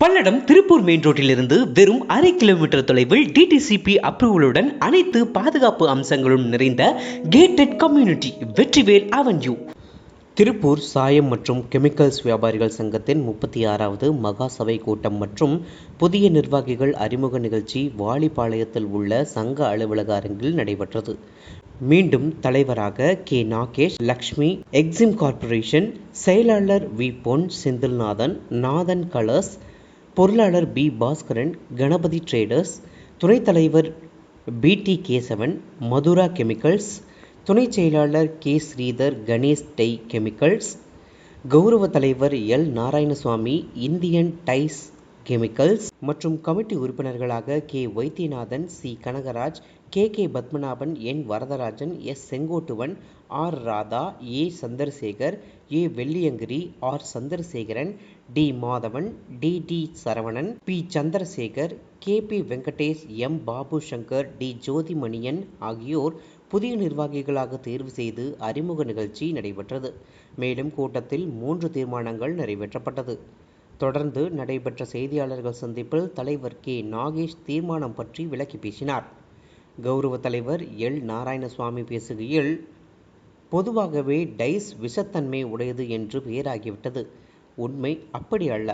Palladam Tiruppur main ரோட்டிலிருந்து வெறும் அரை kilometre தொலைவில் டிடிசிபி அப்ரூவலுடன் அனைத்து பாதுகாப்பு அம்சங்களும் நிறைந்த gated community Vetrivel avenue Tiruppur சாயம் மற்றும் கெமிக்கல்ஸ் வியாபாரிகள் சங்கத்தின் முப்பத்தி ஆறாவது மகா சபை கூட்டம் மற்றும் புதிய நிர்வாகிகள் அறிமுக நிகழ்ச்சி வாலிபாளையத்தில் உள்ள சங்க அலுவலக அரங்கில் நடைபெற்றது. மீண்டும் தலைவராக K. Nagesh Lakshmi exim corporation செயலாளர் வி. பொன் செந்தில்நாதன் நாதன் கலர்ஸ் பொருளாளர் பி. பாஸ்கரன் கணபதி ட்ரேடர்ஸ் துணைத் தலைவர் P. T. Kesavan Madura chemicals துணைச் செயலாளர் K. Sridhar Ganesh dye chemicals கௌரவ தலைவர் L. Narayanaswamy Indian dyes chemicals மற்றும் கமிட்டி உறுப்பினர்களாக K. Vaidyanathan C. Kanagaraj K. K. Padmanabhan N. Varadarajan S. Sengottuvan R. Radha A. Chandrasekar A. Velliangiri R. Chandrasekaran T. Madhavan T. T. Saravanan P. Chandrasekar K. P. Venkatesh M. Babu Shankar T. Jothimaniyan ஆகியோர் புதிய நிர்வாகிகளாக தேர்வு செய்து அறிமுக நிகழ்ச்சி நடைபெற்றது. மேலும் கூட்டத்தில் மூன்று தீர்மானங்கள் நிறைவேற்றப்பட்டது. தொடர்ந்து நடைபெற்ற செய்தியாளர்கள் சந்திப்பில் தலைவர் கே. நாகேஷ் தீர்மானம் பற்றி விளக்கி பேசினார். கௌரவ தலைவர் எல். நாராயணசுவாமி பேசுகையில் பொதுவாகவே டைஸ் விஷத்தன்மை உடையது என்று பெயராகிவிட்டது. உண்மை அப்படி அல்ல.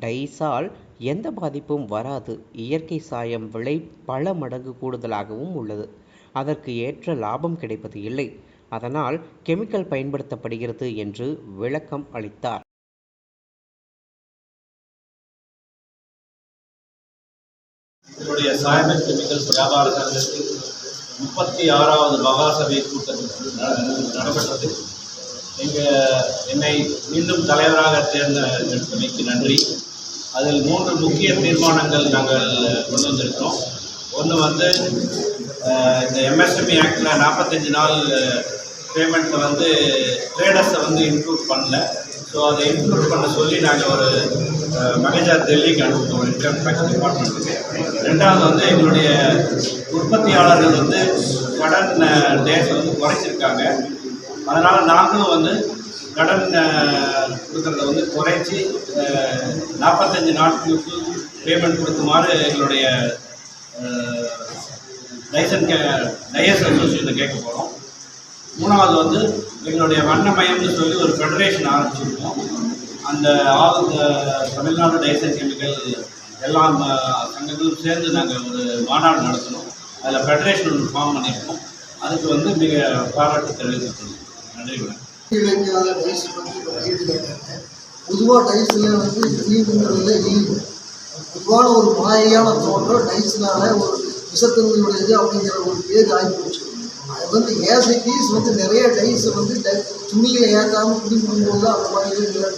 டைஸால் எந்த பாதிப்பும் வராது. இயற்கை சாயம் விலை பல மடங்கு கூடுதலாகவும் உள்ளது. அதற்கு ஏற்ற லாபம் கிடைப்பது இல்லை. அதனால் கெமிக்கல் பயன்படுத்தப்படுகிறது என்று விளக்கம் அளித்தார். என்னுடைய சாயமன் கெமிக்கல்ஸ் வியாபார சங்கத்தில் முப்பத்தி ஆறாவது மகாசபை கூட்டம் நடைபெற்றது. நீங்கள் என்னை மீண்டும் தலைவராக தேர்ந்தெடுத்தமைக்கு நன்றி. அதில் மூன்று முக்கிய தீர்மானங்கள் நாங்கள் கொண்டு வந்திருக்கிறோம். ஒன்று வந்து இந்த எம்எஸ்எம்இ ஆக்டில் நாற்பத்தஞ்சு நாள் பேமெண்ட்டை வந்து ட்ரேடர்ஸை வந்து இன்க்ளூட் பண்ணல. ஸோ அதை இன்க்ளூட் பண்ண சொல்லி நாங்கள் ஒரு அஹ், டெல்லிக்கு அனுப்பிட்டோம் இன்கம் டேக்ஸ் டிபார்ட்மெண்ட்டுக்கு ரெண்டாவது வந்து எங்களுடைய உற்பத்தியாளர்கள் வந்து கடன் டேஸ் வந்து குறைச்சிருக்காங்க. அதனால் நாங்களும் வந்து கடன் கொடுக்குறத வந்து குறைச்சி நாற்பத்தஞ்சு நாட்களுக்கு பேமெண்ட் கொடுக்குமாறு எங்களுடைய லைசன் கே டயஸ் அசோசியேஷனை கேட்க போகிறோம் மூணாவது வந்து எங்களுடைய வண்ணமயம்னு சொல்லி ஒரு ஃபெடரேஷன் ஆரம்பிச்சிருக்கோம். அந்த ஆல் தமிழ்நாடு டைசர் கெமிக்கல் எல்லா சங்கங்களும் சேர்ந்து நாங்கள் ஒரு மாநாடு நடத்தினோம். அதில் ஃபெடரேஷன் ஒன்று ஃபார்ம் பண்ணியிருக்கோம். அதுக்கு வந்து மிக பாராட்டு தெரிவித்துக்கணும் நன்றி மேடம். டைஸ் பற்றி பொதுவாக டைஸில் வந்து ஈடுங்கிறதுல ஈடு. பொதுவான ஒரு மாயையான தோற்றம் டைஸ்னால ஒரு விஷத்தன்மையுடையது அப்படிங்கிற ஒரு பேர் ஆகிப்போச்சு அது வந்து ஏஸ் இட் இஸ் வந்து நிறைய டைஸ் வந்து டை துணியில் ஏற்றாமல் துணி பண்ணும்போது அந்த மாதிரி இல்லை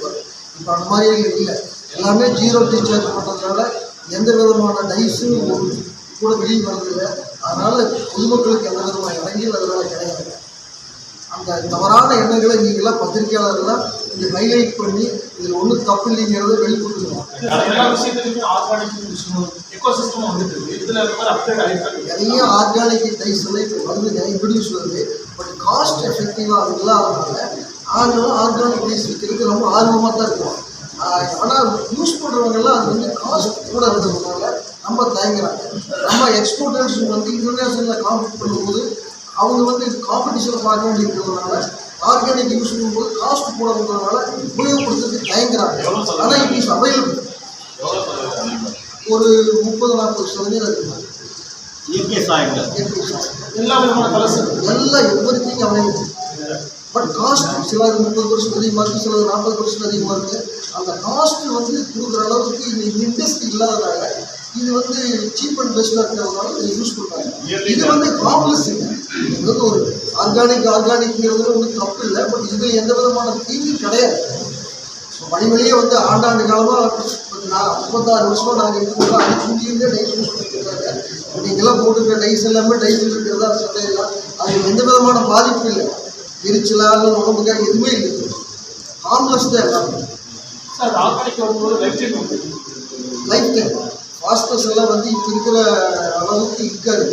இப்போ அந்த மாதிரி இல்லை. எல்லாமே ஜீரோ டீச்சர் பண்ணுறதுனால எந்த விதமான டைஸும் கூட வெளியே வர்றதில்லை. அதனால் பொதுமக்களுக்கு எந்த விதமான இறங்கியில் அதனால் கிடையாது. அந்த தவறான எண்ணங்களை நீங்களாம் பத்திரிகையாளர்கள்லாம் இந்த ஹைலைட் பண்ணி இதில் ஒன்றும் தப்பு இல்லைங்கிறத வெளிப்படுத்தணும் எல்லா விஷயத்துலையுமே ஆர்கானிக் விஷயம் எக்கோசிஸ்டம் வந்துட்டு இருக்கு. இதுல அப்டேட் நிறைய ஆர்கானிக் டைஸ் எல்லாம் இப்போ ப்ரொடியூஸ் வருது பட் காஸ்ட் எஃபெக்டிவாக அது இல்லாதனால ஆனாலும் ஆர்கானிக் டைஸ் விற்கிறதுக்கு ரொம்ப ஆர்வமாக தான் இருக்கும் ஆனால் யூஸ் பண்ணுறவங்கெல்லாம் அது வந்து காஸ்ட் கூட இருக்கிறதுனால ரொம்ப தயங்குறாங்க. நம்ம எக்ஸ்போர்ட்டர்ஸ் வந்து இன்டர்நேஷனலில் காம்பீட் பண்ணும்போது அவங்க வந்து காம்படிஷனை பார்க்க வேண்டியிருக்கிறதுனால ஆர்கானிக் யூஸ் பண்ணும்போது காஸ்ட் போடுறதுனால உபயோகப்படுத்துறதுக்கு தயங்குறாங்க. ஆனால் இட் இஸ் அவைலபிள் ஒரு முப்பது நாற்பது சதவீதம் இருக்குங்க இயற்கை சாயங்கள். எல்லா விதமான கலர்ஸ் எல்லாம் everything available but cost சிலது முப்பது பர்சன்ட் அதிகமாக இருக்குது சிலது நாற்பது பர்சன்ட் அதிகமாக இருக்குது அந்த காஸ்ட் வந்து கொடுக்குற அளவுக்கு இந்த இண்டஸ்ட்ரி இல்லாதனால இது வந்து சீப் அண்ட் பெஸ்ட்டாக இருக்கிறதுனால இதை யூஸ் பண்ணுறாங்க இது வந்து காம்ப்ளெக்ஸ் இல்லை. இது வந்து ஒரு ஆர்கானிக் ஆர்கானிக்ங்கிறது ஒன்றும் தப்பு இல்லை. பட் இதில் எந்த விதமான தீங்கும் கிடையாது. வழிவழியே வந்து ஆண்டாண்டு காலமாக நான் முப்பத்தாறு வருஷமா நாங்கள் இருக்கிறோம் அதுக்கு முந்தியிருந்தே டைஸ் யூஸ் பண்ணிட்டு இருக்காங்க. நீங்களாம் போட்டுருக்க டைஸ் எல்லாமே டைஸ் இருக்கிறதா சட்டையெல்லாம் அது எந்த விதமான பாதிப்பும் இல்லை. எரிச்சலாக உடம்புக்காக எதுவுமே இல்லை. ஹார்ம்லெஸ் தான் எல்லாமே. சார் ஆர்கானிக் வரும்போது life time life time phosphorus எல்லாம் வந்து இப்போ இருக்கிற அளவுக்கு இருக்காது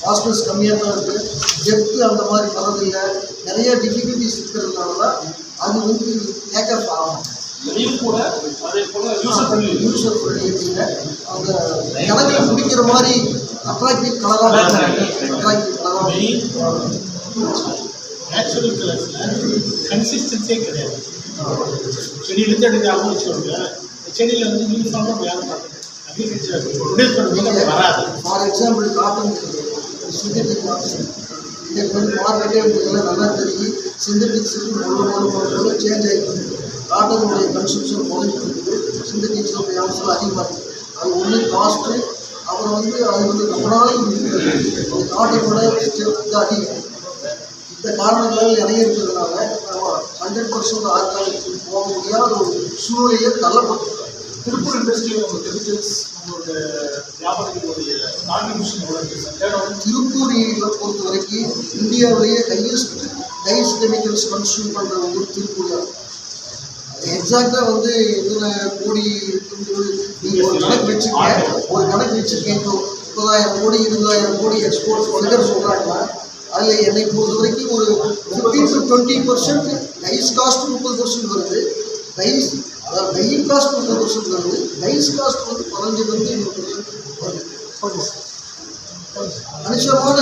ஃபாஸ்பஸ் கம்மியாக தான் இருக்குது டெப்த்து அந்த மாதிரி வரதில்லை நிறைய டிஃபிகல்ட்டிஸ் இருக்கிறதுனால தான் அது வந்து டேக் ஆஃப் ஆகும். கூட அதே போல யூசர் ஃப்ரெண்ட்லி யூசர் ஃப்ரெண்ட்லிங்க அந்த கலங்களை பிடிக்கிற மாதிரி அட்ராக்டிவ் கலராக அட்ராக்டிவ் கலராக நேச்சுரல் கலர்ஸில் கன்சிஸ்டன்ஸே கிடையாது. செடியிலேருந்து ஞாபகம் வச்சுக்கோங்க. செடியில் வந்து யூனிஃபார்மாக வேலை பார்க்குது வராது for example cotton synthetic cotton இதுக்கு வந்து மார்க்கெட்டே உங்களுக்கு நல்லா தெரியும். சிந்தட்டிக்ஸுக்கு முழு முழு சேஞ்ச் ஆகிட்டு காட்டனுடைய கன்சம்ஷன் குறைஞ்சிட்டு இருக்குது சிந்தட்டிக்ஸோட வியாபாரம் அதிகமாக இருக்குது அது ஒன்று காஸ்ட்டு அப்புறம் வந்து அது வந்து ரொம்ப நாளைக்கு இருக்கிறது காட்டனோட இது அதிகம். இந்த காரணங்களால் நிறைய இருக்கிறதுனால நம்ம ஹண்ட்ரட் பர்சன்ட் ஆர்கானிக் போக முடியாத ஒரு சூழ்நிலையை தள்ளப்பட்டிருக்கோம் திருப்பூர் இண்டஸ்ட்ரியில் உங்கள் தெரிஞ்சு நம்மளோட வியாபாரிகளுடைய கான்ட்ரிபியூஷன் எவ்வளோ இருக்குது சார் திருப்பூரில் பொறுத்த வரைக்கும் இந்தியாவிலேயே ஹையஸ்ட் டைஸ் கெமிக்கல்ஸ் கன்சியூம் பண்ணுற ஊர் திருப்பூர் தான். எக்ஸாக்டாக வந்து இதில் கோடி இருக்குன்றது நீங்கள் ஒரு கணக்கு வச்சுருக்கேன். ஒரு கணக்கு வச்சுருக்கேன். இப்போ முப்பதாயிரம் கோடி இருபதாயிரம் கோடி எக்ஸ்போர்ட்ஸ் ஃபிகர் சொல்கிறாங்கன்னா அதில் என்னை பொறுத்த வரைக்கும் ஒரு fifteen to twenty percent rise cost முப்பது பர்சன்ட் வருது. ரைஸ் அதாவது டையிங் காஸ்ட் முப்பது பர்சன்ட் வருது டைஸ் காஸ்ட் வந்து பதினஞ்சுலேருந்து இருபது பர்சன்ட் வருது கணிசமான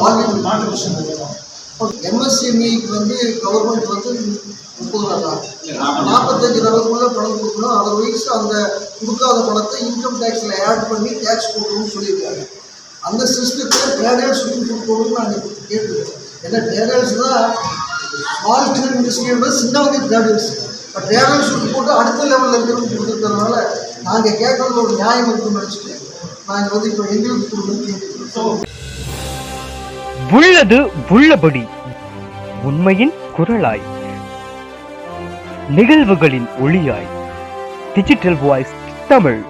வால்யூம் கான்ட்ரிபியூஷன் எம்எஸ்எம்இக்கு வந்து கவர்மெண்ட் வந்து முப்பது தான். நாற்பத்தஞ்சு ரூபாய்க்குள்ள பணம் கொடுக்கணும். அதர்வைஸ் அந்த கொடுக்காத பணத்தை இன்கம் டேக்ஸில் ஆட் பண்ணி டேக்ஸ் கொடுக்கணும்னு சொல்லியிருக்காங்க அந்த சிஸ்டத்தை ட்ரேடர்ஸ் கொடுக்கணும்னு நாங்கள் கேட்டுருக்கோம் ஏன்னா ட்ரேடர்ஸ் தான் ஸ்மால் ஸ்கேல் இண்டஸ்ட்ரியோட சின்னவங்க ட்ரேடர்ஸ் இப்போ ட்ரேடர்ஸ் போட்டு அடுத்த லெவலில் இருக்கிறவங்க கொடுத்துருக்கிறதுனால நாங்கள் கேட்கறது ஒரு நியாயம் இருக்குன்னு நினச்சிட்டு நாங்கள் வந்து இப்போ எங்களுக்கு கொடுக்கணும்னு உள்ளது உள்ளபடி உண்மையின் குரலாய் நிகழ்வுகளின் ஒளியாய். Digital voice Tamil.